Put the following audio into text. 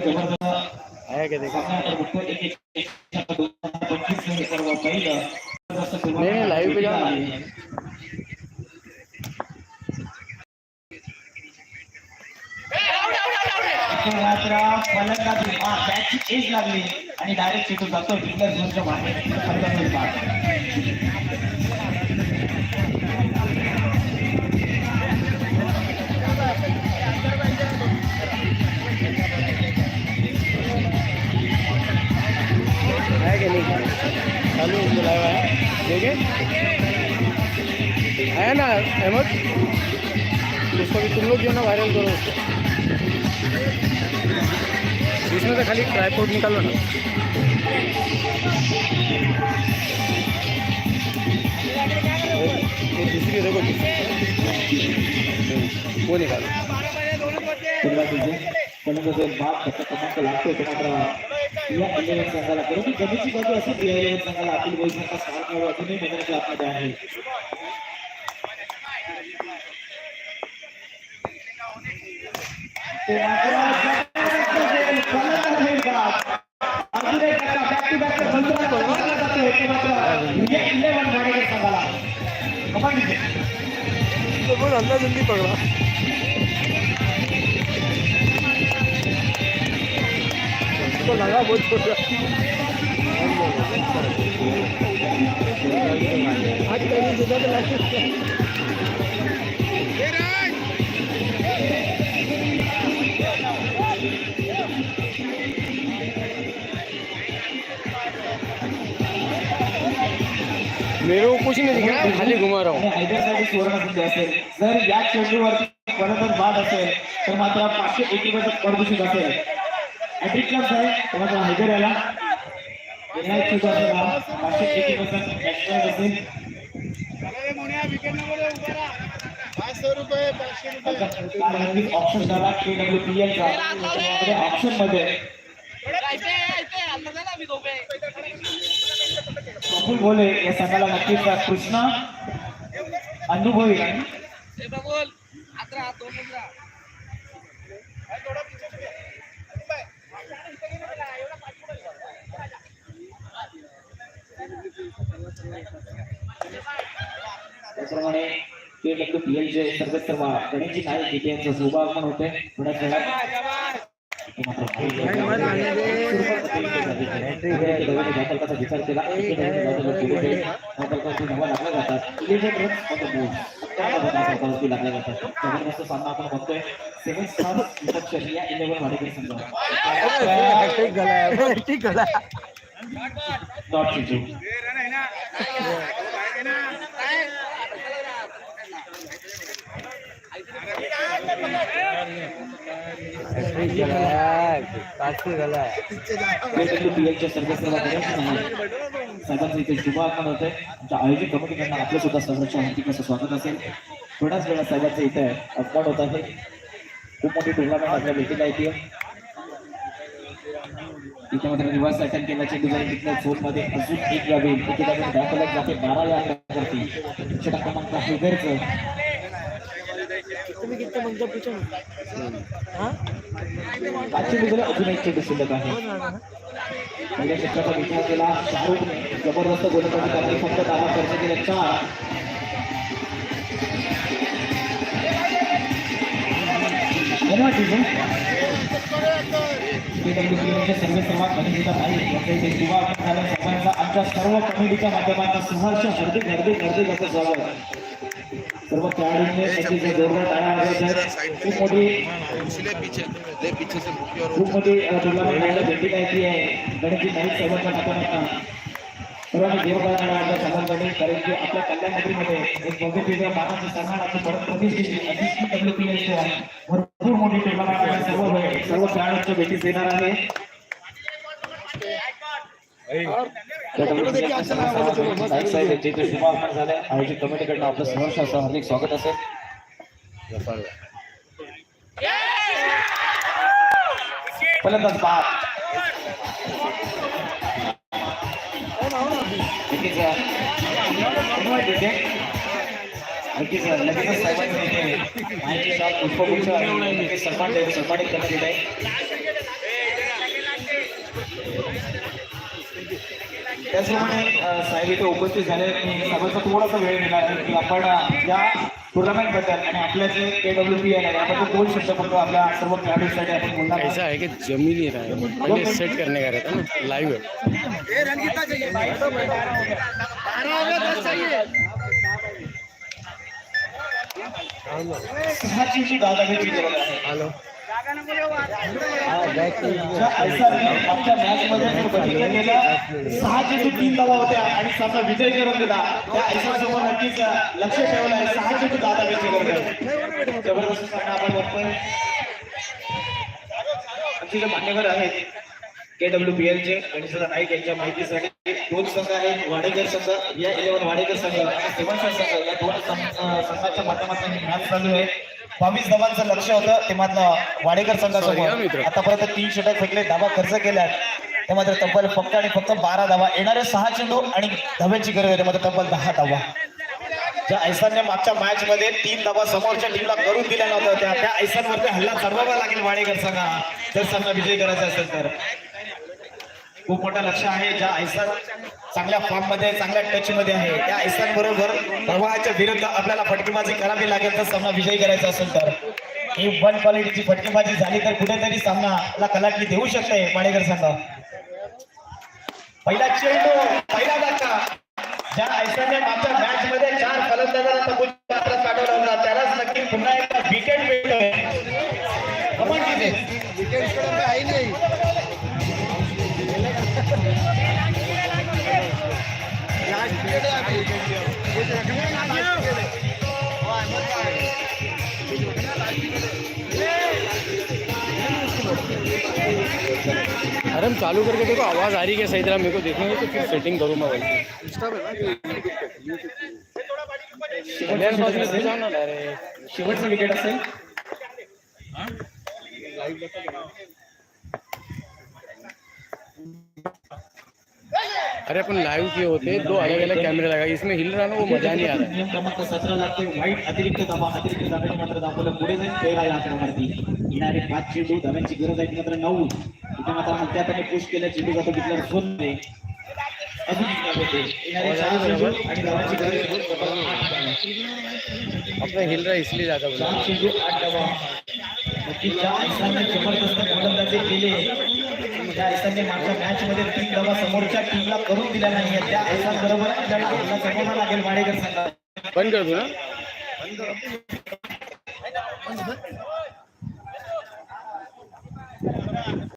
सुरुवात नाही, live पे जाऊ ना. झाली. मात्र फलंदाजी बॅटची एज लागली आणि डायरेक्ट चेटू जातो फिल्डर झोनच्या बाहेर है है ना, अहमद? उसको भी तुम लोग जो ना वायरल करो उसको? इसमें से खाली ट्राईपोर्ट निकालो ना। दूसरी देखो वो निकालो। फलंदाजीचे फलंदाजी बाद त्याचा क्रमांक लागतो तो मात्र या इलेव्हन संघाला परंतु कधीची बाजू असेल या इलेव्हन संघाला अखिल बोईसांचा स्टार खेळाडू अजूनही मैदानाच्या आतमध्ये आहे तो आहे. अजून एक टप्पा back to back चा फलंदाज फलंदाज जातोय. तो मात्र या इलेव्हन वाडेकर संघाला कमांड तो बहुत जल्दी पकड़ा उसको लगा बहुत छोटा आज कहीं जुदा तो लगे मेरे को कुछ नहीं दिख खाली घुमा रहा हूँ हैदराबादी असेल या चेंडूवरती परत बाद असेल तर मात्र पाचशे एकी पर्यंत प्रदूषित असेल हॅट्रिक क्लब आहे तर मात्र हैदर याला विनायक चूक असेल. पाचशे एकी पर्यंत बॅट्समॅन असेल ऑप्शन झाला के डब्ल्यू पी एल चा ऑप्शनमध्ये. प्रफुल भोले या संघाला नक्कीच कृष्णा अनुभवी. आणि त्याप्रमाणे के डब्ल्यू पी एल चे सर्व सर्व गणेशजी नाईक यांचं शुभागमन होते थोड्याच वेळात विचार केला लागल्या जातात लागल्या जातात ज़बरदस्त सामना आपण बघतोय सेव्हन स्टार विपक्ष या इलेव्हन वाडेकर संघ है डॉट असं स्वागत असेल थोड्याच वेळा साहेबांचं इथे मात्र रिव्हर्स अटॅक केला. चेंडू जाईल तिथल्या झोन अजून एक यावी एके जागी दाखवल्यात जाते. बारा या करते षटक क्रमांक हैदरचं तुम्ही किती म्हणतो पूछो ना. हाँ? पाचशे बिजले अजून एक चेंडू शिल्लक आहे. पहिल्या षटकाचा विचार केला. शाहरुखने ज़बरदस्त गोलंदाजी करणे फक्त दाबा खर्च केले. चार. धन्यवाद टीचर PWPL सर्व सर्वात अभिनेता आहे यांच्या इथे युवा सर्वांचा आमच्या सर्व कमिटीच्या माध्यमातून सहर्ष हार्दिक हार्दिक हार्दिक असं स्वागत सर्व खेळाडूंनी त्यांची जोरदार टाळ्या वाजवत खूप मोठी खूप मोठी टुर्नामेंट आपल्या भेटीला येते आहे गणेशजी नाईक साहेबांच्या माध्यमातून सर्वांनी जोरदार टाळ्या वाजवत कारण की आपल्या कल्याण नगरीमध्ये एक पॉझिटिव्ह मानाचं सन्मानाचं परत प्रतिष्ठित अतिशय डब्ल्यूपीएलच्या भरपूर मोठी टुर्नामेंट आपल्या सर्व सर्व खेळाडूंच्या भेटीस येणार आहे. नाईक साहेब यांचे इथे शुभागमन झाले आयोजित कमिटीकडनं आपलं सहर्ष असं हार्दिक स्वागत असेल. फलंदाज बाद नक्कीच नक्की सर नक्कीच सहभागी होते माहिती त्याचप्रमाणे साहेब इथे उपस्थित झाले थोडासा वेळ की आपण या आणि आपल्या जे के डब्ल्यू पी आहे आपण शब्द आपल्या सर्व खेळाडूंसाठी आपण बोलणार ऐसा आहे की ज़मीन येत आहे म्हणजे सेट करने का रहता ना लाइव है हेलो। मॅच मध्ये बघितलं गेलं सहा चेंडू तीन धावा होत्या आणि सामना विजय करून दिला त्या ऐसासमोर नक्कीच लक्ष ठेवलं आहे सहा चेंडू दादागिरीची गरज आहे ज़बरदस्त सामना आपण बघतोय आमचे जे मान्यवर आहेत के डब्ल्यू पी एलचे गणेशदा नाईक यांच्या माहितीसाठी दोन संघ आहेत वाडेकर संघ या इलेव्हन वाडेकर संघ आणि सेवनचा संघ या दोन संघाच्या माध्यमातून मॅच चालू आहे. बावीस धावांचं लक्ष होतं ते मात्र वाडेकर मित्र. आतापर्यंत तीन षटक फेकले धावा खर्च केल्यात ते मात्र तब्बल फक्त आणि फक्त बारा धावा. येणारे सहा चेंडू आणि धाव्यांची गरज आहे. मात्र तब्बल दहा धावा. ज्या ऐसांनी मागच्या मॅच मध्ये तीन धावा समोरच्या टीमला करून दिल्या नव्हत्या त्या त्या ऐसांवरती हल्ला चढवावा लागेल वाडेकर संघाला. जर सामना विजयी करायचा असेल तर. खूप मोठं लक्ष आहे. ज्या ऐसा चांगल्या फॉर्ममध्ये चांगल्या टच मध्ये आहे. त्या ऐसांबरोबर प्रवाहाच्या विरुद्ध आपल्याला फटकेबाजी करावी लागेल तर सामना विजयी करायचा असेल तर. ही वन क्वालिटीची फटकेबाजी झाली तर कुठेतरी सामनाला कलाटणी देऊ शकते पाडेकर संघ. पहिला चेंडू पहिला धक्का ज्या ऐसाने मागच्या मॅच मध्ये चार फलंदाजांना त्यालाच नक्की पुन्हा एक अरे हम चालू करके देखो आवाज़ आ रही है सही तरह मेरे को देखेंगे तो फिर सेटिंग करूँ मैं वैसे कल्याण पास में जाओ ना डायरेक्ट शेवटचं विकेट असेल अरे अपन लाइव किए होते दो अलग अलग कैमरे लगा इसमें हिल रहा ना वो मज़ा नहीं आ रहा नियम क्रमांक सतरा लागते वाईट अतिरिक्त धावा अतिरिक्त धाब्याने मात्र दाखवलं पुढे जाईल तेरा या आकड्यावरती येणारे पाच चेंडू धाव्यांची गरज आहे मात्र नऊ इथे मात्र हलत्या पुश केलं चेंडू जातो घेतल्यावर झोन अजून एक धाव होते येणारे चार चेंडू आणि धावांची गरज आहे. अपना हिल रहा इसलिए ज़्यादा बोला। चार चेंडू आठ धावा नक्की ज्या ऐसाने ज़बरदस्त गोलंदाजी केली त्या ऐसाने मागच्या मॅच मध्ये तीन धावा समोरच्या टीमला करून दिल्या नाही त्या ऐसांबरोबर आपल्याला हल्ला जमवला लागेल वाडेकर संघाला. बंद कर दूँ ना